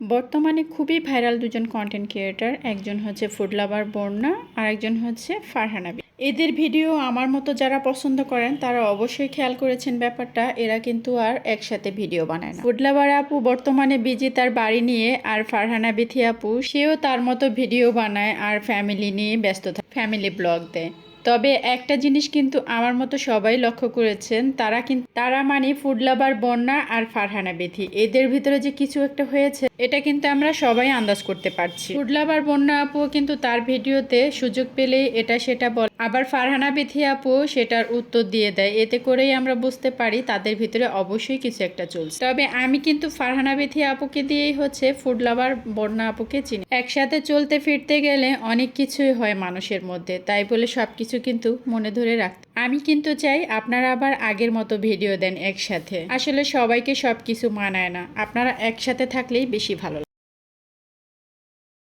বর্তমানে খুবই ভাইরাল দুজন কন্টেন্ট ক্রিয়েটার একজন হচ্ছে ফুড লাভার বর্ণা আর একজন হচ্ছে ফারহানাবি এদের ভিডিও আমার মতো যারা পছন্দ করেন, তারা অবশ্যই খেয়াল করেছেন ব্যাপারটা, এরা কিন্তু আর একসাথে ভিডিও বানায় না। ফুড লাভার আপু বর্তমানে বিজি তার বাড়ি নিয়ে, আর ফারহানা বিথি আপু, সেও তার মতো ভিডিও বানায় আর ফ্যামিলি নিয়ে ব্যস্ত থাকে ফ্যামিলি ব্লগ দেয়। তবে একটা জিনিস কিন্তু আমার মতো সবাই লক্ষ্য করেছেন, তারা কিন্তু তারা মানে ফুড লাভার বন্যা আর ফারহানা বেথি। এদের ভিতরে যে কিছু একটা হয়েছে, এটা কিন্তু আমরা সবাই আন্দাজ করতে পারছি। ফুড লাভার বন্যা আপু কিন্তু তার ভিডিওতে সুযোগ পেলেই এটা সেটা বল। আবার ফারহানা বেথি আপু সেটার উত্তর দিয়ে দেয়। এতে করেই আমরা বুঝতে পারি তাদের ভিতরে অবশ্যই কিছু একটা চলছে। তবে আমি কিন্তু ফারহানা বেথি আপুকে দিয়েই হচ্ছে ফুড লাভার বন্যা আপুকে চিনি। একসাথে চলতে ফিরতে গেলে অনেক কিছুই হয় মানুষের মধ্যে, তাই বলে সবকিছু কিন্তু মনে ধরে রাখতে আমি কিন্তু চাই আপনারা আবার আগের মতো ভিডিও দেন একসাথে আসলে সবাইকে সব কিছু মানায় না আপনারা একসাথে থাকলেই বেশি ভালো।